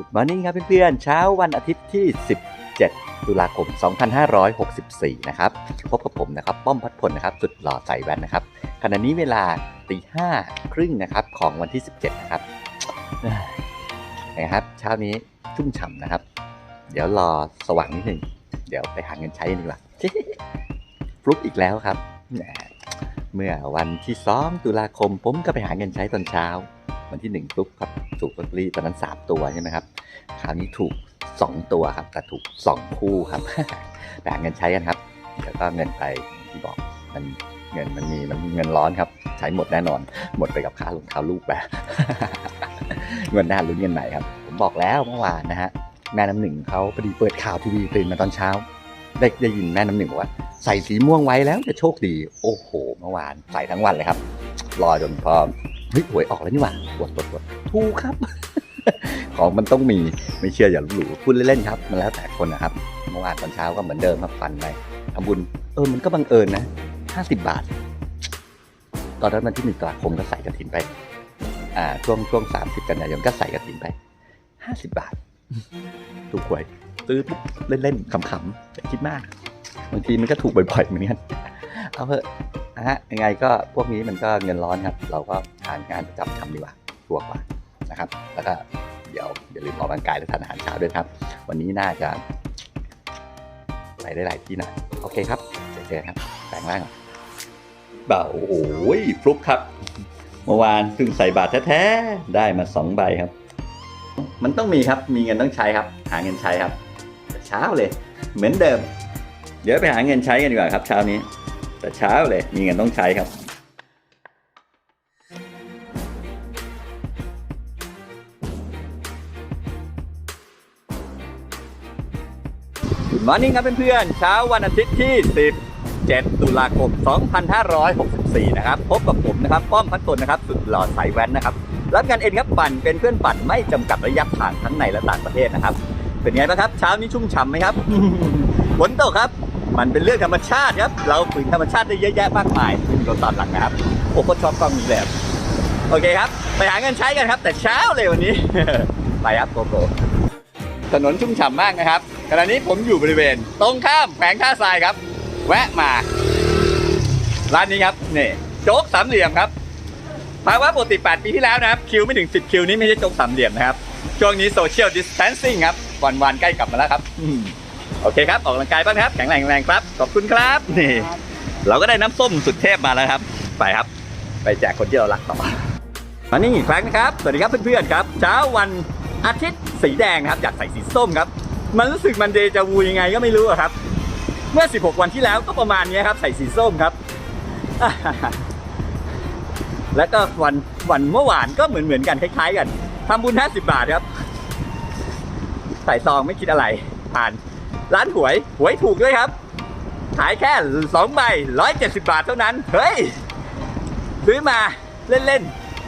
Good Morning ครับเพื่อนๆ เช้าวันอาทิตย์ที่ 17 ตุลาคม 2564 นะครับ พบกับผมนะครับ ป้อมพัดพลนะครับ สุดหล่อใส่แว่นนะครับ ขณะนี้เวลาตีห้าครึ่งนะครับของวันที่ 17 นะครับนะครับ เช้านี้ชุ่มฉ่ำนะครับ เดี๋ยวรอสว่างนิดหนึ่ง เดี๋ยวไปหาเงินใช้นดีกว่าฟลุกอีกแล้วครับ เมื่อวันที่ 2 ตุลาคมผมก็ไปหาเงินใช้ตอนเช้า วันที่หนึ่งลุกครับถูกลอตเตอรี่ตอนนั้นสามตัวใช่ไหมครับคราวนี้ถูกสองตัวครับแต่ถูกสองคู่ครับไปหาเงินใช้กันครับเดี๋ยวก็เงินไปที่บอกมันเงินมันมีมันเงินร้อนครับ ใช้หมดแน่นอน หมดไปกับค่ารองเท้าลูกไปเงินหน้าลุ้นเงินใหม่ครับ ผมบอกแล้วเมื่อวานนะฮะแม่น้ำหนึ่งเขาพอดีเปิดข่าวทีวีตื่นมาตอนเช้า ได้ได้ยินแม่น้ำหนึ่งบอกว่า ใส่สีม่วงไว้แล้วจะโชคดี โอ้โห เมื่อวานใส่ทั้งวันเลยครับ รอจนพอ เฮ้ยหวยออกแล้วนี่หว่าปวดปวดปวดถูกครับ ของมันต้องมีไม่เชื่ออย่าลบหลู่พูดเล่นๆครับมันแล้วแต่คนนะครับเมื่อวานตอนเช้าก็เหมือนเดิมครับฟันไปทำบุญเออมันก็บังเอิญนะห้าสิบบาท ตอนนั้นวันที่หนึ่งตุลาคมก็ใส่กระถินไป อ่า ช่วงช่วงสามสิบกันยายนก็ใส่กระถินไปห้าสิบบาทถูกหวยตื้อปุ๊บเล่นๆขำๆอย่าคิดมากบางทีมันก็ถูกบ่อยๆเหมือนกัน เอาเถอะนะฮะยังไงก็พวกนี้มันก็เงินร้อนครับ เราก็หางานประจำทำดีกว่าชัวร์กว่านะครับ แล้วก็เดี๋ยวอย่าลืมออกกำลังกายและทานอาหารเช้าด้วยครับ วันนี้น่าจะไปได้หลายที่หนะโอเคครับเจอกันครับแปลงร่างก่อนเบาโอ้ยฟลุกครับเมื่อวานเพิ่งใส่บาทแท้ๆได้มาสองใบครับ มันต้องมีครับมีเงินต้องใช้ครับ หาเงินใช้ครับแต่เช้าเลย เหมือนเดิม เดี๋ยวไปหาเงินใช้กันดีกว่าครับเช้านี้ แต่เช้าเลยมีเงินต้องใช้ครับ Good morning ครับเพื่อนๆเช้าวันอาทิตย์ที่ 17 ตุลาคม 2564 นะครับ พบกับผมนะครับ ป้อมพัดตนนะครับ สุดหล่อสายแว้นนะครับ รับงานเอ็นครับปั่นเป็นเพื่อนปั่นไม่จำกัดระยะทางทั้งในและต่างประเทศนะครับ เป็นไงบ้างครับ เช้านี้ชุ่มฉ่ำไหมครับฝนตกครับ มันเป็นเรื่องธรรมชาติครับ เราฝืนธรรมชาติได้เยอะแยะมากมายไม่มีคนตามหลังนะครับ โอ้โคตรชอบกล้องนี้เลยครับโอเคครับ ไปหาเงินใช้กันครับ แต่เช้าเลยวันนี้ ไปครับโกโก้ถนนชุ่มฉ่ำมากนะครับขณะนี้ผมอยู่บริเวณ ตรงข้ามแขวงท่าทรายครับ แวะมา ร้านนี้ครับนี่โจ๊กสามเหลี่ยมครับภาวะปกติ 8 ปีที่แล้วนะครับ คิวไม่ถึง 10 คิวนี้ไม่ใช่โจ๊กสามเหลี่ยมนะครับ ช่วงนี้โซเชียลดิส a ทนซิ่งครับวันวันๆใกล้กลับมาแล้วครับ โอเคครับ ออกกำลังกายบ้างครับ แข็งแรงแรงครับ ขอบคุณครับ นี่ เราก็ได้น้ำส้มสุดเทพมาแล้วครับ ไปครับ ไปแจกคนที่เรารักต่อมานี่อีกครั้งนะครับ สวัสดีครับเพื่อนๆครับ เช้าวันอาทิตย์สีแดงนะครับอยากใส่สีส้มครับ มันรู้สึกมันเดจาวูยังไงก็ไม่รู้อะครับ เมื่อ 16 วันที่แล้วก็ประมาณนี้ครับ ใส่สีส้มครับ แล้วก็วันวันเมื่อวานก็เหมือนเหมือนกันคล้าย ๆ กันทำบุญ 50 บาทครับ ใส่ซองไม่คิดอะไรผ่าน ร้านหวย หวยถูกด้วยครับ ขายแค่2ใบ170บาทเท่านั้น เฮ้ย ซื้อมาเล่น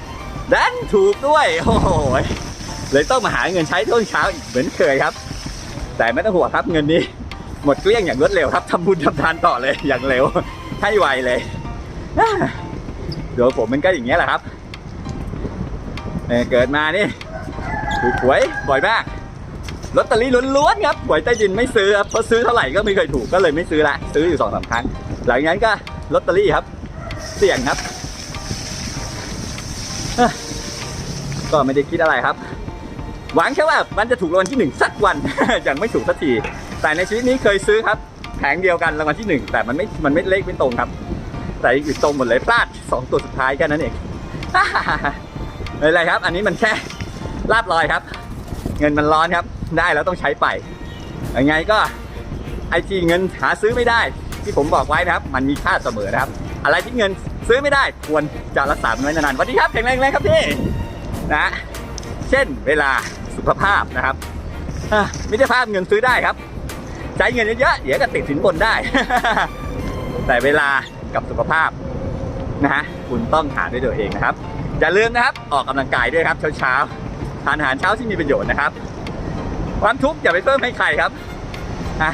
ๆดันถูกด้วย โอ้โหเลยต้องมาหาเงินใช้ช่วงเช้าอีกเหมือนเคยครับ แต่ไม่ต้องห่วงครับเงินนี้ หมดเกลี้ยงอย่างรวดเร็วครับทำบุญทำทานต่อเลยอย่างเร็วให้ไวเลยเดี๋ยวผมมันก็อย่างเงี้ยแหละครับเเกิดมานี่ถูกหวยบ่อยมาก ลอตเตอรี่ล้วนๆครับหวยใต้ดินไม่ซื้อครับเพราะซื้อเท่าไหร่ก็ไม่เคยถูกก็เลยไม่ซื้อละซื้ออยู่สองสามครั้งหลังนั้นก็ลอตเตอรี่ครับ เสี่ยงครับ ก็ไม่ได้คิดอะไรครับ หวังแค่ว่ามันจะถูกรางวัลที่หนึ่งสักวันยังไม่ถูกสักทีแต่ในชีวิตนี้เคยซื้อครับแผงเดียวกันรางวัลที่หนึ่งแต่มันไม่มันไม่เลขไม่ตรงครับ แต่อื่ตรงหมดเลยพลาดสองตัวสุดท้ายแค่นั้นเองไม่เป็นไรครับ อันนี้มันแค่ลาบลอยครับ เงินมันร้อนครับ ได้แล้วต้องใช้ไปยังไงก็ไอที่เงินหาซื้อไม่ได้ ที่ผมบอกไว้นะครับ มันมีค่าเสมอนะครับ อะไรที่เงินซื้อไม่ได้ควรจะรักษามันไว้นานๆวัสดีครับแข็งแรงแรงครับพี่นะเช่นเวลาสุขภาพนะครับอะมิตรภาพเงินซื้อได้ครับ ใช้เงินเยอะๆเดี๋ยวก็ติดสินบนได้ แต่เวลากับสุขภาพนะฮะคุณต้องหาด้วยตัวเองนะครับอย่าลืมนะครับออกกำลังกายด้วยครับเช้าๆ ทานอาหารเช้าที่มีประโยชน์นะครับ ความทุกข์อย่าไปเพิ่มให้ใครครับอะ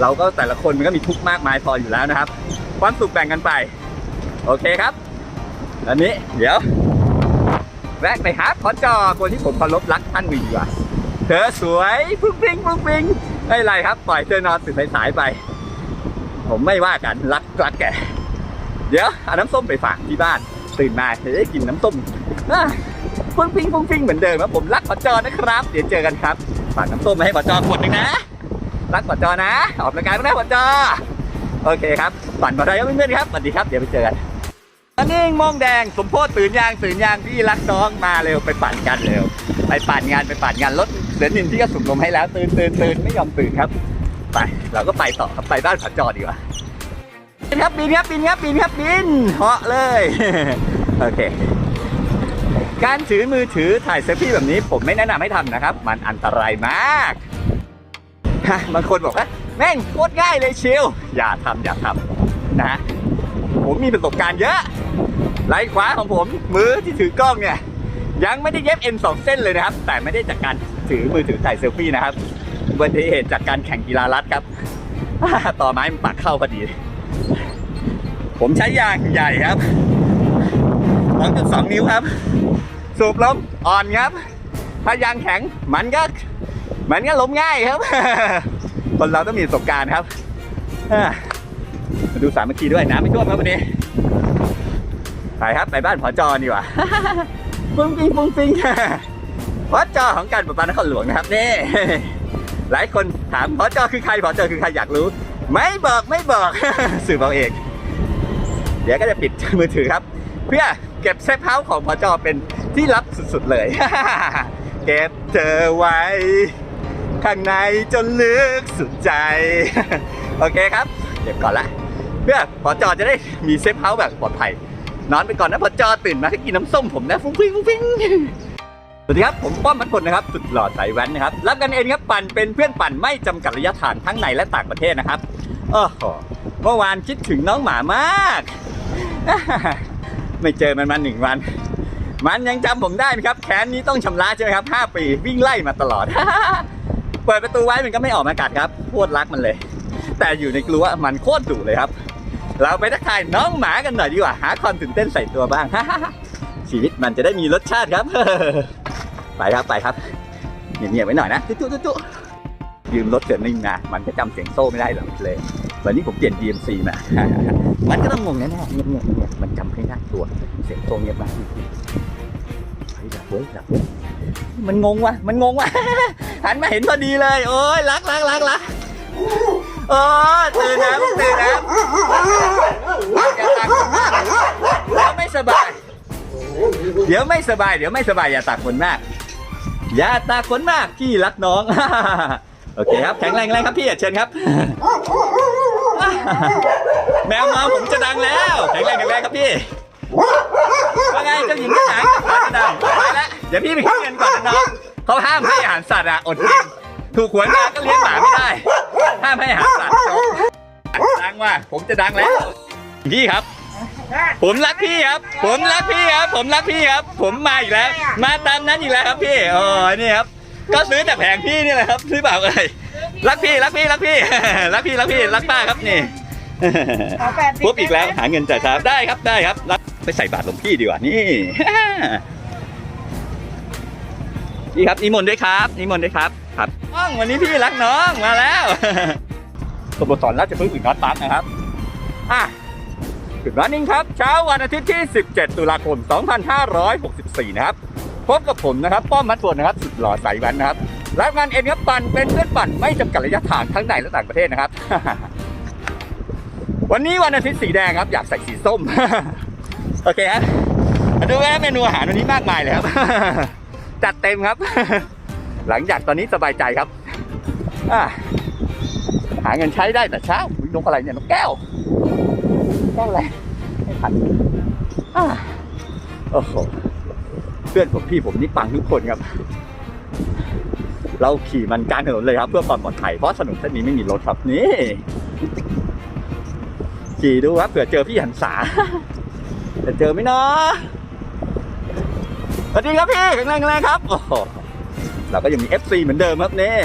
เราก็แต่ละคนมันก็มีทุกข์มากมายพออยู่แล้วนะครับ ความสุขแบ่งกันไป โอเคครับตอนนี้เดี๋ยวแวะไปหาขอจอคนที่ผมเคารพรักท่านวีดีว่าเธอสวยฟุ้งฟิ้งฟุ้งฟิ้งไม่ไรครับ ปล่อยเธอนอนตื่นสายไป ผมไม่ว่ากันรักรักแก เดี๋ยวเอาน้ำส้มไปฝากที่บ้าน ตื่นมาจะได้กินน้ำส้มอะ ฟุ้งฟิ้งฟุ้งฟิ้งเหมือนเดิมครับผมรักปอจอนะครับ เดี๋ยวเจอกันครับฝากน้ำส้มมาให้ปอจอขวดหนึ่งนะ รักปอจอนะ ออกกำลังกายไม่ได้ปอจอโอเคครับฝันปอจอยังเพื่อนๆครับสวัสดีครับเดี๋ยวไปเจอกันอันนี้มองแดงสมโพธตื่นยางตื่นยางพี่รักน้องมาเร็วไปปั่นกันเร็ว ไปปั่นงานไปปั่นงานรถเสือนินที่ก็สุ่มลมให้แล้วตื่นตื่นตื่นไม่ยอมตื่นครับ ไปเราก็ไปต่อครับไปบ้านผาจอดีกว่าบินครับบินครับบินครับบินครับบินเหาะเลยโอเค การถือมือถือถ่ายเซลฟี่แบบนี้ผมไม่แนะนำให้ทำนะครับ มันอันตรายมากฮะบางคนบอกว่าแม่งโคตรง่ายเลยเชิลอย่าทำอย่าทำนะฮะผมมีประสบการณ์เยอะไหล่ขวาของผมมือที่ถือกล้องเนี่ยยังไม่ได้เย็บเอ็นสองเส้นเลยนะครับ แต่ไม่ได้จากการถือมือถือถ่ายเซลฟี่นะครับอุบัติเหตุจากการแข่งกีฬารัดครับต่อไม้มันปักเข้าพอดี ผมใช้ยางใหญ่ครับ 2.2 นิ้วครับ สูบลมอ่อนครับ ถ้ายางแข็งมันก็มันก็ล้มง่ายครับ คนเราต้องมีประสบการณ์ครับอ่ามาดูสามัคคีด้วยน้ำไม่ท่วมครับวันนี้ไปครับไปบ้านผอจอดีกว่าฟุ้งฟิงฟุ้งฟิงวัดจอของการประปานครหลวงนะครับนี่หลายคนถามพอจอคือใครพอจอคือใครอยากรู้ ไม่บอกไม่บอกสื่อเอาเอง เดี๋ยวก็จะปิดมือถือครับ เพื่อ เก็บเซฟเฮาส์ของพอจอเป็นที่ลับสุดๆเลย เก็บเธอไว้ ข้างในจนลึกสุดใจ โอเคครับ เก็บก่อนละ เพื่อพอจอจะได้มีเซฟเฮาส์แบบปลอดภัย นอนไปก่อนนะพอจอตื่นมาก็กินน้ำส้มผมนะฟุ้งฟิ้งฟุ้งฟิ้งสวัสดีครับ ผมป้อมพัดพลนะครับ สุดหล่อสายแว้นนะครับ รับกันเองครับปั่นเป็นเพื่อนปั่นไม่จำกัดระยะทางทั้งในและต่างประเทศนะครับโอ้โหเมื่อวานคิดถึงน้องหมามาก ไม่เจอมันมาหนึ่งวัน มันยังจำผมได้ไหมครับแขนนี้ต้องชำระใช่ไหมครับห้าปีวิ่งไล่มาตลอด เปิดประตูไว้มันก็ไม่ออกมากัดครับโคตรรักมันเลย แต่อยู่ในกลัวมันโคตรดุเลยครับ เราไปทักทายน้องหมากันหน่อยดีกว่าหาความตื่นเต้นใส่ตัวบ้างชีวิตมันจะได้มีรสชาติครับ ไปครับไปครับเงียบๆไว้หน่อยนะตุ๊ตุ๊ตุ๊ตุ๊ ยืมรถเสือนิ่งนะมันก็จำเสียงโซ่ไม่ได้หรอกเลยวันนี้ผมเปลี่ยน DMC มา มันก็ต้องงงแน่ๆเงียบเงียบมันจำไม่ได้ตัวเสียงโซ่เงียบมากเฮ้ยหลับเว้ยหลับเว้ยมันงงวะมันงงวะหันมาเห็นพอดีเลย โอ้ยรักรักรักรักโอ้ตื่นนะตื่นนะอย่าตากฝนมากเดี๋ยวไม่สบาย เดี๋ยวไม่สบาย เดี๋ยวไม่สบายอย่าตากฝนมาก อย่าตากฝนมากพี่รักน้อง โอเคครับแข็งแรงแรงครับพี่เชิญครับ แมวมาผมจะดังแล้ว แข็งแรงแข็งแรงครับพี่ว่าไงเจ้าหญิงเจ้าหางขอจะดังไปแล้วเดี๋ยวพี่ไปขึ้นเงินก่อนนะน้องเขาห้ามให้อาหารสัตว์อะอดกินถูกหวยมาก็เลี้ยงหมาไม่ได้ ห้ามให้อาหารสัตว์จบดังว่าผมจะดังแล้ว พี่ครับผมรักพี่ครับ ผมรักพี่ครับ ผมรักพี่ครับ ผมมาอีกแล้ว มาตามนั้นอีกแล้วครับพี่โอ้ยนี่ครับ ก็ซื้อจากแผงพี่นี่แหละครับซื้อเปล่าเอ้ยรักพี่รักพี่รักพี่ รักพี่รักพี่รักป้าครับนี่ขอแปดสิบปุ๊บอีกแล้วหาเงินจ่ายครับได้ครับได้ครับรับไปใส่บาตรหลวงพี่ดีกว่านี่ นี่ครับนิมนต์ด้วยครับนิมนต์ด้วยครับครับน้องวันนี้พี่รักน้องมาแล้วสโมสรราชพฤกษ์อีกน็อตตักนะครับอะถึงร้านนิ่งครับ เช้าวันอาทิตย์ที่ 17 ตุลาคม 2564 นะครับ พบกับผมนะครับ ป้อมมัดฝนนะครับ สุดหล่อใสแวันนะครับ รับงานเอ็นครับปั่นเป็นเพื่อนปั่นไม่จำกัดระยะทางทั้งในและต่างประเทศนะครับ วันนี้วันอาทิตย์สีแดงครับ อยากใส่สีส้ม โอเคครับมาดูว่าเมนูอาหารวันนี้มากมายเลยครับ จัดเต็มครับ หลังจากตอนนี้สบายใจครับหาเงินใช้ได้แต่เช้าอุ๊ยนกอะไรเนี่ยนกแก้วแก้วอะไรไม่ทันอ่าโอ้โห เพื่อนผมพี่ผมนี่ปังทุกคนครับ เราขี่มันกลางถนนเลยครับ เพื่อความปลอดภัยเพราะถนนเส้นนี้ไม่มีรถครับนี่ขี่ดูครับเผื่อเจอพี่หันษาจะเจอไหมเนาะสวัสดีครับพี่แข็งแรงแรงครับเราก็ยังมี FC เหมือนเดิมครับนี่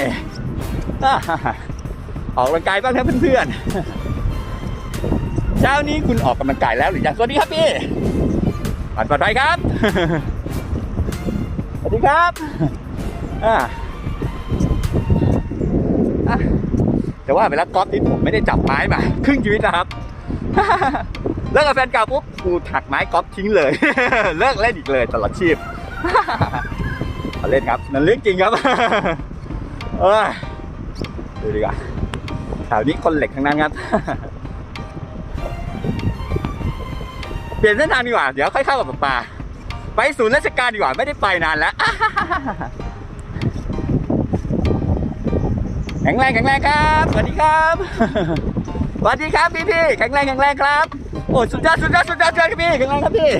ออกกำลังกายบ้างครับเพื่อนๆเช้านี้คุณออกกำลังกายแล้วหรือยังสวัสดีครับพี่ผ่านปลอดภัยครับ ดีครับอ่าแต่ว่าเวลากอล์ฟนี่ผมไม่ได้จับไม้มาครึ่งชีวิตนะครับเลิกกับแฟนเก่าปุ๊บกูถักไม้กอล์ฟทิ้งเลย เลิกเล่นอีกเลยตลอดชีพเล่นครับนั่นเรื่องจริงครับเออดูดีกว่าแถวนี้คนเหล็กทั้งนั้นครับเปลี่ยนเส้นทางดีกว่า เดี๋ยวค่อยเข้ากับป่า ไปศูนย์ราชการดีกว่า ไม่ได้ไปนานแล้ว แข็งแรงแข็งแรงครับ สวัสดีครับสวัสดีครับพี่พี่แข็งแรงแข็งแรงครับ โอ้สุดยอดสุดยอดสุดยอดสุดยอดครับพี่แข็งแรงครับพี่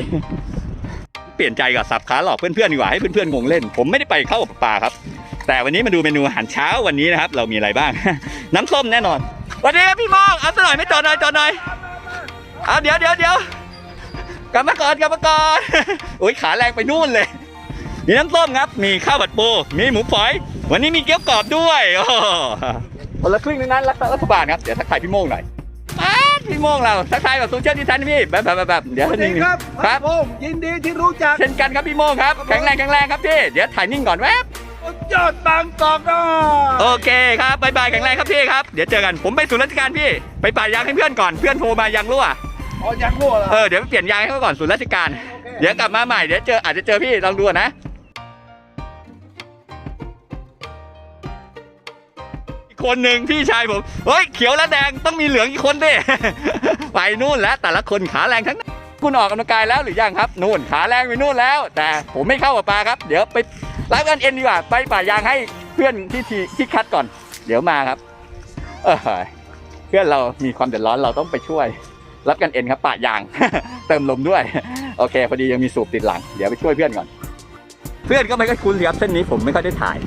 เปลี่ยนใจกับสับขาหลอกเพื่อนๆดีกว่าให้เพื่อนๆงงเล่น ผมไม่ได้ไปเข้าป่าครับ แต่วันนี้มาดูเมนูอาหารเช้าวันนี้นะครับ เรามีอะไรบ้าง น้ำส้มแน่นอนสวัสดีครับพี่มองเอาสักหน่อยไม่จอดหน่อยจอดหน่อยเอาเดี๋ยวเดี๋ยวเดี๋ยว กลับมาก่อนกลับมาก่อนโอ้ยขาแรงไปนู่นเลย มีน้ำส้มครับ มีข้าวผัดปู มีหมูฝอย วันนี้มีเกี๊ยวกรอบด้วยโอ้โหคนละครึ่งทั้งนั้นรัฐรัฐบาลครับ เดี๋ยวทักทายพี่โม่งหน่อยป๊าดพี่โม่งเราทักทายแบบโซเชียลดิสแทนพี่แบบแบบแบบแบบเดี๋ยวสวัสหดีนึ่งครับครับผมยินดีที่รู้จัก เช่นกันครับพี่โม่งครับ แข็งแรงแข็งแรงครับพี่ เดี๋ยวถ่ายนิ่งก่อนแวบยอดบางกอกนะโอเคครับบายบายแข็งแรงครับพี่ครับ เดี๋ยวเจอกัน ผมไปศูนย์ราชการพี่ ไปป่ายางให้เพื่อนก่อน เพื่อนโทรมายางรั่ว อ๋อยังรั่วเหรอเออเดี๋ยวไปเปลี่ยนยางให้เขาก่อนศูนย์ราชการโอเคเดี๋ยวกลับมาใหม่เดี๋ยวเจออาจจะเจอพี่ลองดูนะอีกคนหนึ่งพี่ชายผมเฮ้ยเขียวและแดงต้องมีเหลืองอีกคนดิ ไปนู่นแล้วแต่ละคนขาแรงทั้งนั้นคุณออกกำลังกายแล้วหรือยังครับนู่นขาแรงไปนู่นแล้ว แต่ผมไม่เข้ากับปลาครับ เดี๋ยวไปรับกันเอ็นดีกว่าไปป่ายางให้เพื่อนที่ทีที่คัดก่อน เดี๋ยวมาครับ เออเพื่อนเรามีความเดือดร้อนเราต้องไปช่วย รับกันเอ็นครับปะยาง เติมลมด้วย โอเค พอดียังมีสูบติดหลัง เดี๋ยวไปช่วยเพื่อนก่อน เพื่อนก็ไม่ค่อยคุ้นเลยครับเส้นนี้ผมไม่ค่อยได้ถ่าย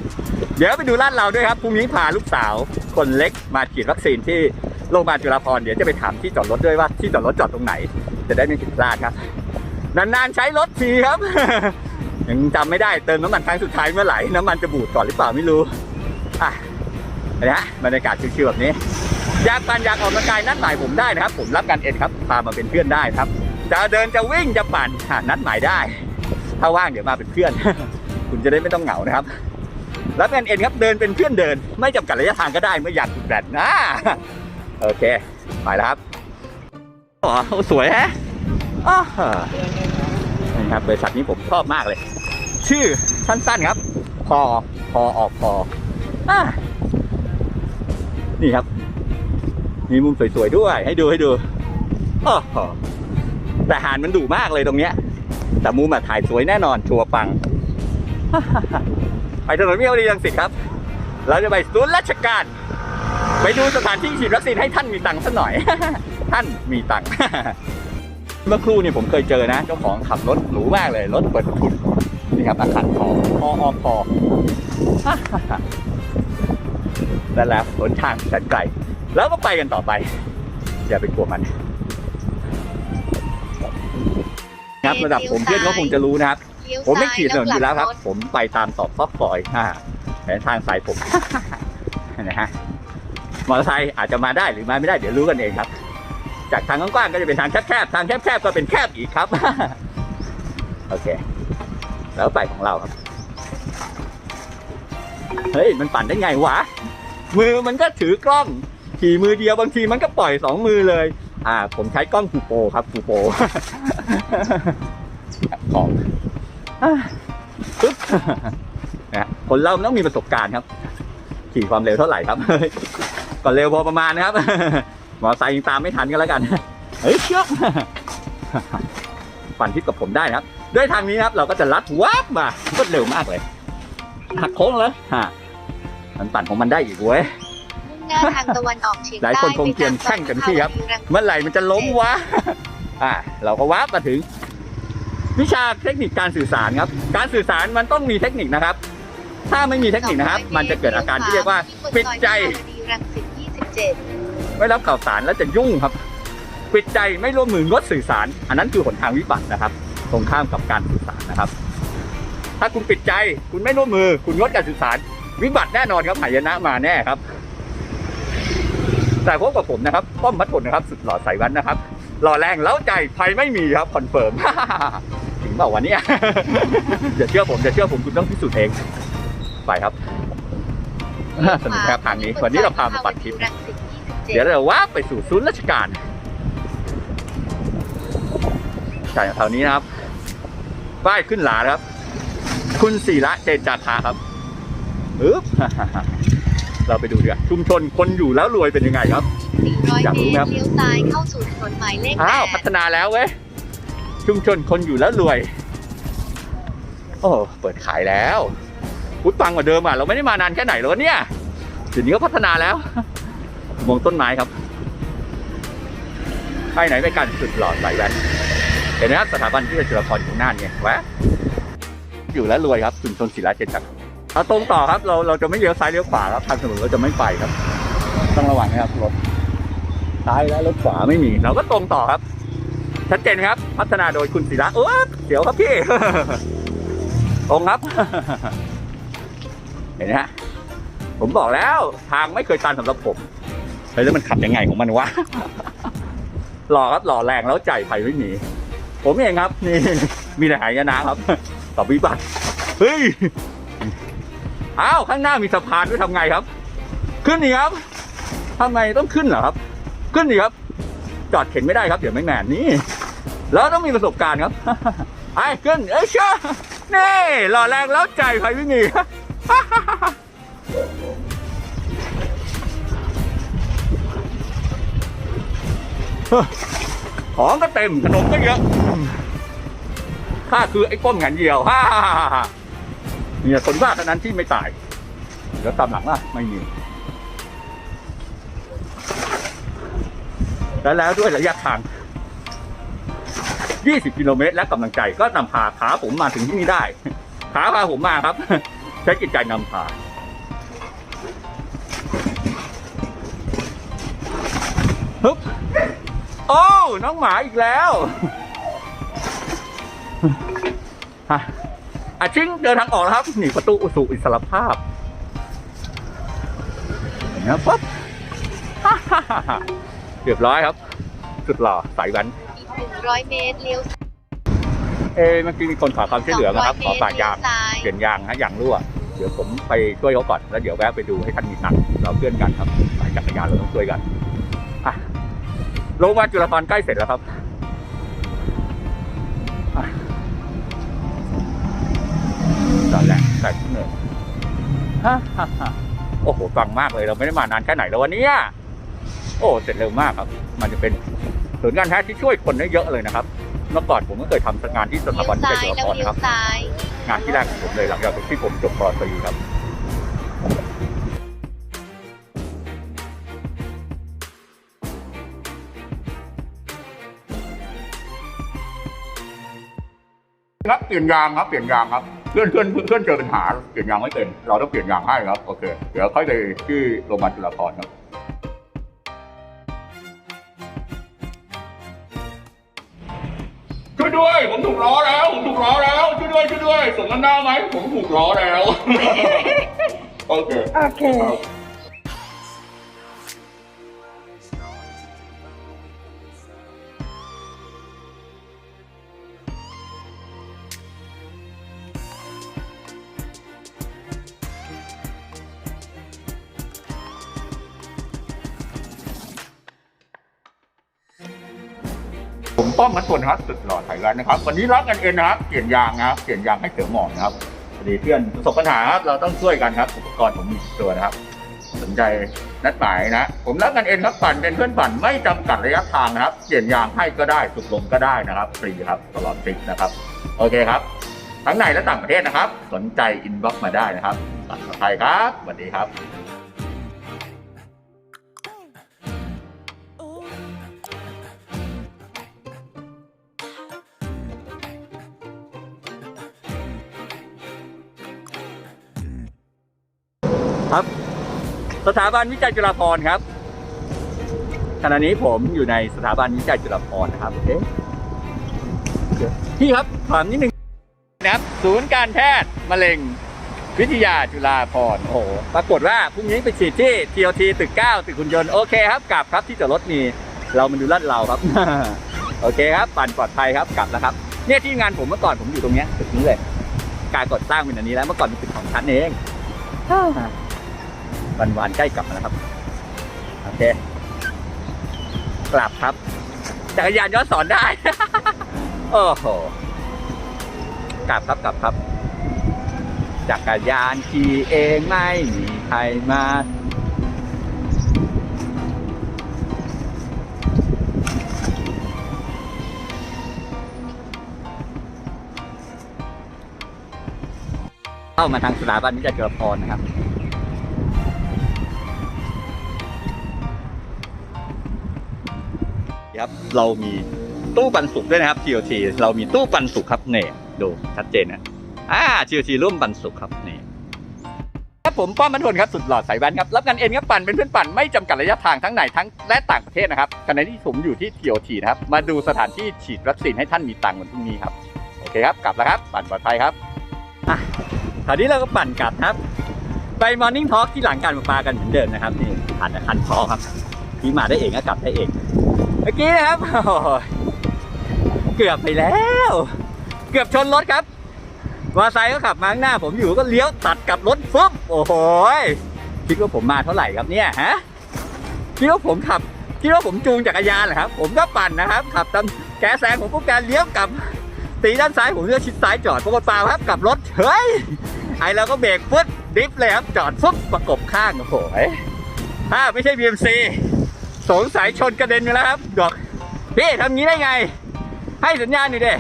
เดี๋ยวไปดูลาดเราด้วยครับพรุ่งนี้พาลูกสาว คนเล็กมาฉีดวัคซีนที่โรงพยาบาลจุฬาภรณ์เดี๋ยวจะไปถามที่จอดรถด้วยว่าที่จอดรถจอดตรงไหน จะได้ไม่ผิดพลาดครับ นานๆใช้รถทีครับ ยังจำไม่ได้เติมน้ำมันครั้งสุดท้ายเมื่อไหร่น้ำมันจะบูดก่อนหรือเปล่าไม่รู้อะนะฮะบรรยากาศชิวๆแบบนี้ อยากปั่นอยากออกกำลังกายนัดหมายผมได้นะครับ ผมรับการเอ็นครับพามาเป็นเพื่อนได้ครับ จะเดินจะวิ่งจะปั่นอะนัดหมายได้ ถ้าว่างเดี๋ยวมาเป็นเพื่อน คุณจะได้ไม่ต้องเหงานะครับรับการเอ็นครับเดินเป็นเพื่อนเดิน ไม่จำกัดระยะทางก็ได้เมื่ออยากฝึกแบดนะโอเคไปแล้วครับอ๋อสวยแฮะนี่ครับบริษัทนี้ผมชอบมากเลย ชื่อสั้นๆครับ พอพอออกพออ่านี่ครับ มีมุมสวยๆด้วย ให้ดูให้ดูโอ้โหแต่หานมันดุมากเลยตรงเนี้ย แต่มุมอะถ่ายสวยแน่นอน ชัวปัง ไปถนนมิตรวดีรังสิตครับ เราจะไปศูนย์ราชการ ไปดูสถานที่ฉีดวัคซีนให้ท่านมีตังค์สักหน่อย ท่านมีตังค์เมื่อครู่นี่ผมเคยเจอนะ เจ้าของขับรถหรูมากเลย รถเปิดทุนนี่ครับอาคารพอพออพอนั่นแหละหนทางแสนไกล แล้วก็ไปกันต่อไปอย่าไปกลัวมันครับระดับผมเพื่อนก็คงจะรู้นะครับ ผมไม่ขี่ถนนอยู่แล้วครับ ผมไปตามตอกซอกซอยอ่าแผนทางสายผมนะฮะมอเตอร์ไซค์อาจจะมาได้หรือมาไม่ได้เดี๋ยวรู้กันเองครับ จากทางกว้างๆก็จะเป็นทางแคบๆทางแคบๆก็เป็นแคบอีกครับโอเค แล้วไปของเราครับ เฮ้ยมันปั่นได้ไงวะมือมันก็ถือกล้อง ขี่มือเดียวบางทีมันก็ปล่อยสองมือเลย อ่า ผมใช้กล้องฟูโปครับฟูโปของอ่าปึ๊บนะคนเรามันต้องมีประสบการณ์ครับ ขี่ความเร็วเท่าไหร่ครับ ก็เร็วพอประมาณนะครับ มอเตอร์ไซค์ยังตามไม่ทันก็แล้วกัน เฮ้ยเชือกปั่นทิศกับผมได้นะครับ ด้วยทางนี้ครับ เราก็จะลัดวับมารวดเร็วมากเลย หักโค้งเลยฮะมันปั่นของมันได้อีกเว้ย หน้าทางตะวันออกเฉียงหลายคนคงเตรียมแข่งกันที่ครับ เมื่อไหร่มันจะล้มวะ อ่าเราก็วับมาถึง วิชาเทคนิคการสื่อสารครับ การสื่อสารมันต้องมีเทคนิคนะครับ ถ้าไม่มีเทคนิคนะครับ มันจะเกิดอาการที่เรียกว่าปิดใจ รังสิต27ไม่รับข่าวสารแล้วจะยุ่งครับ ปิดใจไม่ร่วมมืองดสื่อสาร อันนั้นคือหนทางวิบัตินะครับ ตรงข้ามกับการสื่อสารนะครับ ถ้าคุณปิดใจคุณไม่ร่วมมือ คุณงดการสื่อสาร วิบัติแน่นอนครับหายนะมาแน่ครับ แต่พบกับผมนะครับป้อมพัดผลนะครับ สุดหล่อใสวันนะครับ หล่อแรงเล้าใจภัยไม่มีครับคอนเฟิร์มถึงเปล่าวันนี้อย่าเชื่อผมอย่าเชื่อผมคุณต้องพิสูจน์เอง ไปครับเอสนุกครับทางนี้ วันนี้เราพามาปัดทิปรังสิต27เดี๋ยวเราว่าไปสู่ศูนย์ราชการจากแถวนี้นะครับ ป้ายขึ้นหลานะครับ คุณศิระเจนจาคาครับอึ๊บ เราไปดูดีกว่าชุมชนคนอยู่แล้วรวยเป็นยังไงครับ400อยากรู้เมไหมตครัรบเลี้ยวซ้ายเข้าสู่ถนนหมายเลขอ้าวพัฒ8นาแล้วเว้ยชุมชนคนอยู่แล้วรวย โอ้เปิดขายแล้วพุดปังกว่าเดิมอะเราไม่ได้มานานแค่ไหนแล้ววะเนี่ยเดี๋ยวนี้ก็พัฒนาแล้วมองต้นไม้ครับ ไปไหนไปกันสุดหล่อสายแว่นเห็นไหมครับสถาบันที่จุฬาภรณ์อยู่ข้างหน้าเนี่ยแวะอยู่แล้วรวยครับชุมชนศิลาเจนจักร เอาตรงต่อครับ เราเราจะไม่เลี้ยวซ้ายเลี้ยวขวาครับทางถนนเราจะไม่ไปครับ ต้องระวังนะครับรถซ้ายและรถขวาไม่มี เราก็ตรงต่อครับ ชัดเจนครับ พัฒนาโดยคุณศิระโอ้เดี๋ยวครับพี่ตรงครับ เห็นไหมฮะผมบอกแล้วทางไม่เคยตันสำหรับผมเฮ้ยแล้วมันขับยังไงของมันวะหล่อครับหล่อแรงแล้วใจไฟไม่มีผมเองครับ นี่มีแต่หายนะครับ ต่อวิบัติเฮ้ย อ้าวข้างหน้ามีสะพานด้วยทำไงครับ ขึ้นนี่ครับทำไมต้องขึ้นเหรอครับ ขึ้นดิครับจอดเข็นไม่ได้ครับเดี๋ยวไม่แมนนี่แล้วต้องมีประสบการณ์ครับไอ้ขึ้นเอ้ยเชื่อนี่หล่อแรงแล้วใจใครไม่มีของก็เต็มขนมก็เยอะข้าคือไอ้ก้มงานเดียวฮ่า เนี่ยคนบ้าเท่านั้นที่ไม่ตาย แล้วตามหลังล่ะไม่มี และแล้วด้วยระยะทาง 20 กิโลเมตร และกำลังใจก็นำพาขาผมมาถึงที่นี่ได้ขาพาผมมาครับ ใช้จิตใจนำพาฮึบโอ้ น้องหมาอีกแล้วฮะ อาชิงเดินทางออกแล้วครับนี่ประตูอุสุอิสรภาพเห็นไหมปั๊บเรียบร้อยครับ สุดหล่อสายแวันอีก100เมตรเลี้ยวเอ้เมื่อกี้มีคนขอความช่วยเหลือนะครับ200ขอฝากยางเมตรเลี้ยวซ้ายเปลี่ยนยางฮะยางรั่ว เดี๋ยวผมไปช่วยเขาก่อน แล้วเดี๋ยวแวะไปดูให้ท่านมีตังค์เราเพื่อนกันครับสายจักรยานเราต้องช่วยกันอะโรงพยาบาลจุฬาภรณ์ใกล้เสร็จแล้วครับอะ ตอนแรกแต่เหนื่อยฮ่าฮ่าฮ่าโอ้โหฟังมากเลยเราไม่ได้มานานแค่ไหนแล้ววันนี้โอ้เสร็จเร็วมากครับ มันจะเป็นศูนย์การแพทย์ที่ช่วยคนได้เยอะเลยนะครับเมื่อก่อนผมก็เคยทำงานที่สถาเลี้ยวบันวิซ้าจัยยจุฬาแล้วภรณ์เลี้นะยควรับซ้ายงานที่แรกของผมเลยหลังจากที่ผมจบปอตรีครับ ครับเปลี่ยนยางครับเปลี่ยนยางครับเพื่อนเพื่อนเพื่อนเจอปัญหาเปลี่ยนยางไม่เป็น เราต้องเปลี่ยนยางให้ครับโอเคเดี๋ยวค่อยไปที่โรงพยาบาลจุฬาภรณ์ครับช่วยด้วย ผมถูกล้อแล้วผมถูกล้อแล้วช่วยด้วยช่วยด้วยส่งกันหน้าไหมผมถูกล้อแล้วโอเคโอเค ป้อมมัดคนครับสุดหล่อไทยแลนด์นะครับ วันนี้รับกันเองนะครับ เปลี่ยนยางนะครับ เปลี่ยนยางให้เสือหมอบนะครับพอดีเพื่อนประสบปัญหาครับ เราต้องช่วยกันครับ อุปกรณ์ผมมีตัวนะครับ สนใจนัดหมายนะ ผมรับกันเองครับปั่นเป็นเพื่อนปั่นไม่จำกัดระยะทางนะครับ เปลี่ยนยางให้ก็ได้สุกลมก็ได้นะครับ ฟรีครับ ตลอดทริปนะครับ โอเคครับ ทั้งในและต่างประเทศนะครับ สนใจอินบ็อกซ์มาได้นะครับตัดต่อไปครับสวัสดีครับ ครับ สถาบันวิจัยจุฬาภรณ์ครับขณะนี้ผมอยู่ในสถาบันวิจัยจุฬาภรณ์นะครับเอ๊ะพี่ครับถามนิดนึงนะครับศูนย์การแพทย์มะเร็งวิทยาจุฬาภรณ์โอ้โหปรากฏว่าพรุ่งนี้ไปฉีดที่ TOT ตึก 9 ตึกคุณยนต์โอเคครับกลับครับที่จอดรถมีเรามาดูลาดเราครับ โอเคครับ ปั่นปลอดภัยครับกลับแล้วครับ เนี่ยที่งานผมเมื่อก่อนผมอยู่ตรงเนี้ยตึกนี้เลย การก่อสร้างเป็นอันนี้แล้วเมื่อก่อนเป็นตึกของชั้นเองไป วันวานใกล้กลับมาแล้วครับ โอเค กลับครับ จักรยานย้อนสอนได้ โอ้โห กลับครับกลับครับ จักรยานขี่เองไม่มีใครมาเข้ามาทางสถาบันวิจัยจุฬาภรณ์นะครับ ครับ เรามีตู้ปันสุกด้วยนะครับ TOT เรามีตู้ปันสุกครับเนี่ยดูชัดเจนนะอ่า TOT ร่วมปันสุกครับนี่ครับผมป้อมบรรทนครับสุดหล่อสายแว่นครับรับงานเอ็นครับปั่นเป็นเพื่อนปั่นไม่จำกัดระยะทางทั้งในทั้งและต่างประเทศนะครับขณะที่ผมอยู่ที่ TOT นะครับมาดูสถานที่ฉีดวัคซีนให้ท่านมีตังค์วันพรุ่งนี้ครับโอเคครับกลับแล้วครับปั่นปลอดภัยครับอะคราวนี้เราก็ปั่นกลับครับ ไปมอร์นิ่งทอล์กที่หลังการประปากันเหมือนเดิมนะครับนี่ผ่านคันทอครับที่มาได้เองก็กลับได้เอง เมื่อกี้นะครับเกือบไปแล้ว เกือบชนรถครับมอไซค์ก็ขับมาข้างหน้า ผมอยู่ก็เลี้ยวตัดกับรถฟึ๊บโอ้โหยคิดว่าผมมาเท่าไหร่ครับเนี่ยฮะคิดว่าผมขับคิดว่าผมจูงจักรยานเหรอครับ ผมก็ปั่นนะครับ ขับตามแกแซงผมก็การเลี้ยวกลับตีด้านซ้ายผมเลือกชิดซ้ายจอดปรากฏเปล่าครับกลับรถเฮ้ยไอเราก็เบรกฟึ๊ดดิฟเลยครับจอดฟึ๊บประกบข้างโอ้โหยถ้าไม่ใช่ BMC สงสัยชนกระเด็นไปแล้วครับบอกพี่ทำงี้ได้ไง ให้สัญญาณหน่อยเด้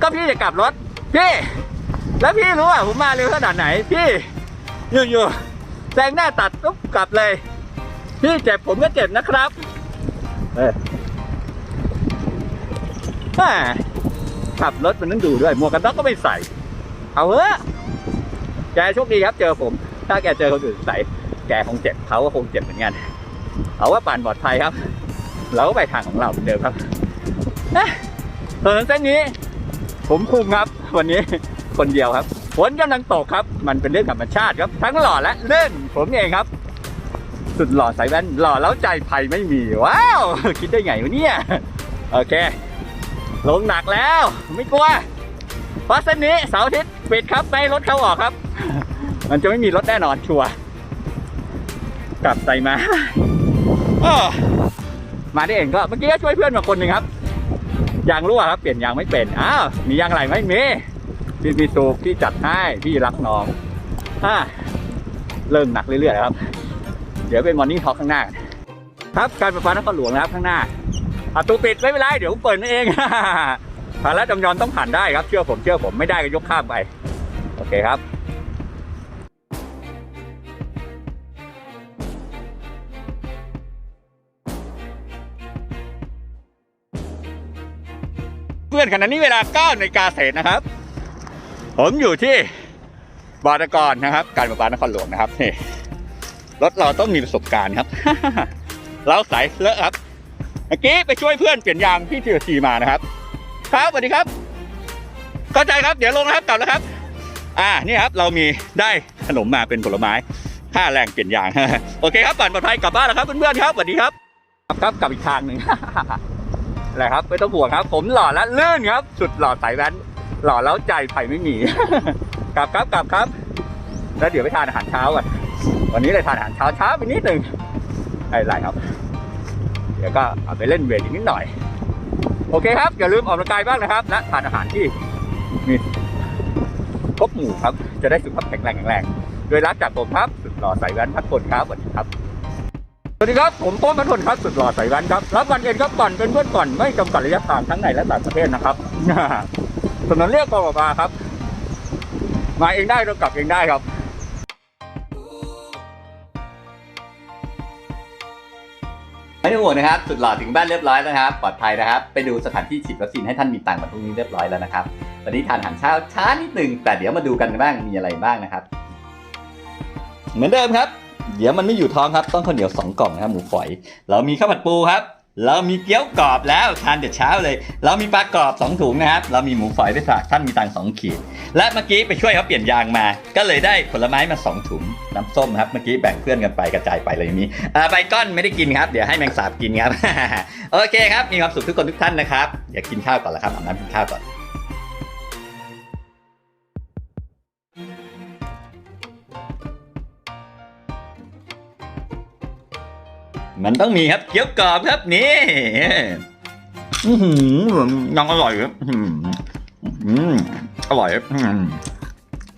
ก็พี่จะกลับรถ พี่ แล้วพี่รู้ว่าผมมาเร็วขนาดไหน พี่อยู่ๆแซงหน้าตัดปุ๊บกลับเลย พี่เจ็บผมก็เจ็บนะครับเออขับรถมันต้องดูด้วย หมวกกันน็อกก็ไม่ใส่ เอาเถอะแกโชคดีครับเจอผม ถ้าแกเจอคนอื่นใส่ แกคงเจ็บเขาก็คงเจ็บเหมือนกัน เอาว่าปั่นปลอดภัยครับ เราก็ไปทางของเราเหมือนเดิมครับเอ๊ะถนนเส้นนี้ ผมคุมครับ วันนี้คนเดียวครับฝนกำลังตกครับ มันเป็นเรื่องธรรมชาติครับ ทั้งหล่อและเล่นผมเองครับ สุดหล่อสายแว่นหล่อแล้วใจภัยไม่มี ว้าว คิดได้ไงวะเนี่ย โอเค ลงหนักแล้ว ไม่กลัวเพราะเส้นนี้เสาร์อาทิตย์ปิดครับไม่รถเข้าออกครับ มันจะไม่มีรถแน่นอนชัวร์ กลับใจมาอ้อมาได้เองก็เมื่อกี้ก็ช่วยเพื่อนมาคนหนึ่งครับยางรั่วครับเปลี่ยนยางไม่เป็นอ้าวมียางอะไรไหมมีพี่มีสูบพี่จัดให้พี่รักน้องอ่าเริ่มหนักเรื่อยๆแล้วครับ เดี๋ยวเป็นมอร์นิ่งทอล์ข้างหน้า ครับการประปานครหลวงนะครับข้างหน้าประตูปิดไม่เป็นไรเดี๋ยวผมเปิดเองผ่านแล้วจำยอนต้องผ่านได้ครับเชื่อผมเชื่อผมไม่ได้ก็ยกข้ามไป โอเคครับ พื่อนขณะนี้เวลา9นาฬิกาเศษนะครับ ผมอยู่ที่บอรกรนะครับ การประปานครหลวงนะครับนี่รถเราต้องมีประสบการณ์ครับ เราสายเลอะครับเมื่อกี้ไปช่วยเพื่อนเปลี่ยนยางที่ทีทีมานะครับ ครับสวัสดีครับ เข้าใจครับเดี๋ยวลงนะครับกลับแล้วครับ อ่านี่ครับเรามีได้ขนมมาเป็นผลไม้ค่าแรงเปลี่ยนยางโอเคครับปั่นปลอดภัยกลับบ้านแล้วครับเพื่อนๆครับสวัสดีครับ ครับกลับอีกทางหนึ่ง แหละครับไม่ต้องห่วงครับ ผมหล่อและลื่นครับ สุดหล่อสายแว้นหล่อแล้วใจไผ่ไม่มีกลับครับกลับครับแล้วเดี๋ยวไปทานอาหารเช้าก่อนวันนี้เลยทานอาหารเช้าช้าไปนิดหนึ่งไม่เป็นไรครับ เดี๋ยวก็เอาไปเล่นเวทอีกนิดหน่อย โอเคครับอย่าลืมออกกำลังกายบ้างนะครับ และทานอาหารที่มีครบหมู่ครับ จะได้สุขภาพแข็งแรงแข็งแรงโดยรักจากผมครับสุดหล่อสายแว้นพัดพลครับสวัสดีครับ วัสดีครับ ผมป้อมพัทนครับสุดหล่อสายแวันครับ รับวันเอ็นครับก่อนเป็นเพื่อนก่อนไม่จำกัดระยะทางทั้งในและต่างประเทศนะครับถนนเรียกกบาครับ มาเองได้เรากลับเองได้ครับไม่ต้องห่วงนะครับ สุดหล่อถึงบ้านเรียบร้อยแล้วนะครับ ปลอดภัยนะครับ ไปดูสถานที่ฉีดวัคซีนให้ท่านมีตังค์มาตรงนี้เรียบร้อยแล้วนะครับ วันนี้ทานอาหารเช้าช้านิดหนึ่งแต่เดี๋ยวมาดูกันบ้างมีอะไรบ้างนะครับ เหมือนเดิมครับ เดี๋ยวมันไม่อยู่ท้องครับต้องข้าวเหนียวสองกล่องนะครับหมูฝอย เรามีข้าวผัดปูครับ เรามีเกี๊ยวกรอบแล้วทานแต่เช้าเลย เรามีปลากรอบสองถุงนะครับ เรามีหมูฝอยไปฝากท่านมีตังสองขีด และเมื่อกี้ไปช่วยเขาเปลี่ยนยางมา ก็เลยได้ผลไม้มาสองถุงน้ำส้มครับเมื่อกี้แบ่งเพื่อนกันไปกระจายไปเลยนี้ใบก้อนไม่ได้กินครับเดี๋ยวให้แมงสาบกินครับ โอเคครับมีความสุขทุกคนทุกท่านนะครับอย่ากินข้าวก่อนละครับอาบน้ำกินข้าวก่อน มันต้องมีครับเกี๊ยวกรอบครับนี่อือหือยังอร่อยครับอืมอร่อยครับอืม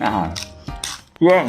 อ่าเรื่อง